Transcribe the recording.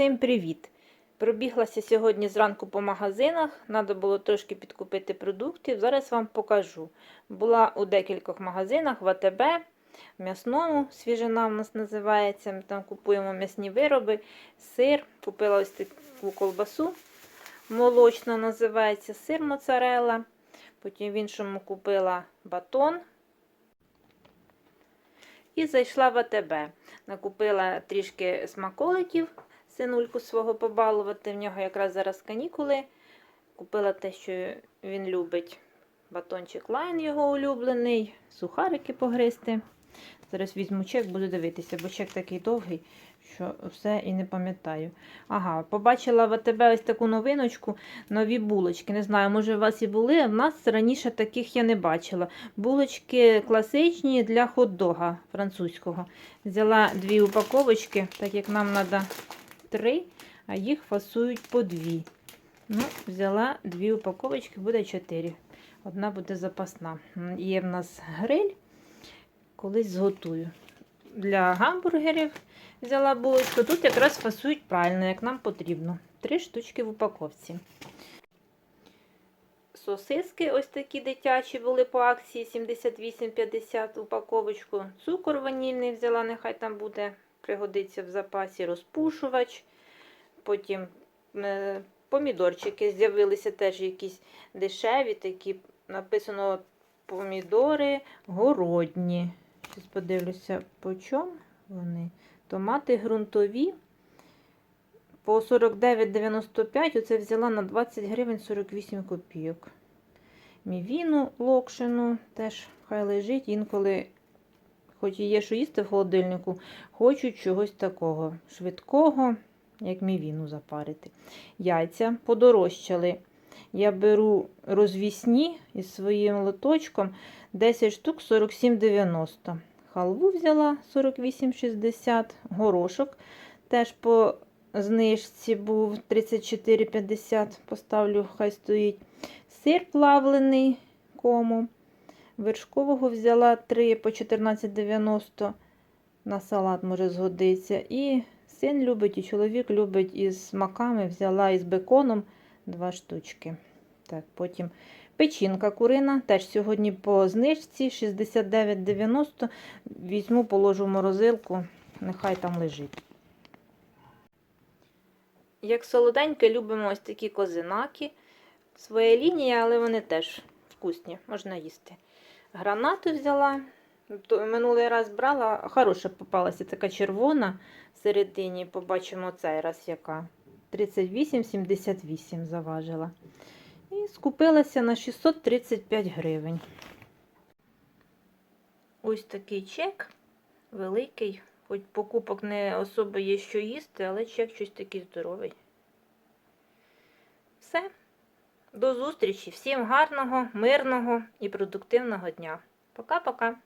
Всім привіт! Пробіглася сьогодні зранку по магазинах. Треба було трошки підкупити продуктів. Зараз вам покажу. Була у декількох магазинах в АТБ, в м'ясному, свіжина в нас називається. Ми там купуємо м'ясні вироби, сир. Купила ось таку колбасу. Молочна називається сир моцарелла. Потім в іншому купила батон. І зайшла в АТБ. Накупила трішки смаколиків, синульку свого побалувати. В нього якраз зараз канікули. Купила те, що він любить. Батончик лайн його улюблений, сухарики погризти. Зараз візьму чек, буду дивитися, бо чек такий довгий, що все і не пам'ятаю. Ага, побачила в АТБ ось таку новиночку, нові булочки. Не знаю, може у вас і були, в нас раніше таких я не бачила. Булочки класичні для хот-дога французького. Взяла дві упаковочки, так як нам треба три, а їх фасують по дві. Ну, Взяла дві упаковочки, буде чотири. Одна буде запасна. Є в нас гриль, колись зготую. Для гамбургерів взяла булочку. Тут якраз фасують правильно, як нам потрібно. Три штучки в упаковці. Сосиски ось такі дитячі були по акції 78,50 упаковочку. Цукор ванільний взяла, нехай там буде, пригодиться в запасі розпушувач. Потім е, помідорчики з'явилися теж якісь дешеві, такі написано помідори городні. Зараз подивлюся, по чому вони. Томати ґрунтові. По 49,95 оце взяла на 20 гривень 48 копійок. Мівіну локшину теж хай лежить. Інколи, хоч і є, що їсти в холодильнику, хочуть чогось такого швидкого, як мівіну запарити. Яйця подорожчали. Я беру розвісні із своїм лоточком 10 штук 47,90. Халву взяла 48,60, горошок теж по знижці був 34,50. Поставлю, хай стоїть. Сир плавлений кому. Вершкового взяла 3 по 14,90. На салат може згодиться. І син любить, і чоловік любить із смаками. Взяла із беконом 2 штучки. Так, потім печінка курина. Теж сьогодні по знижці 69,90. Візьму, положу в морозилку, нехай там лежить. Як солоденьке, любимо ось такі козинаки. Своя лінія, але вони теж вкусні, можна їсти. Гранату взяла. Минулий раз брала, хороша попалася, така червона всередині. Побачимо цей раз яка. 38,78 заважила. І скупилася на 635 гривень. Ось такий чек великий. Хоч покупок не особо є що їсти, але чек щось такий здоровий. Все. До зустрічі. Всім гарного, мирного і продуктивного дня. Пока-пока.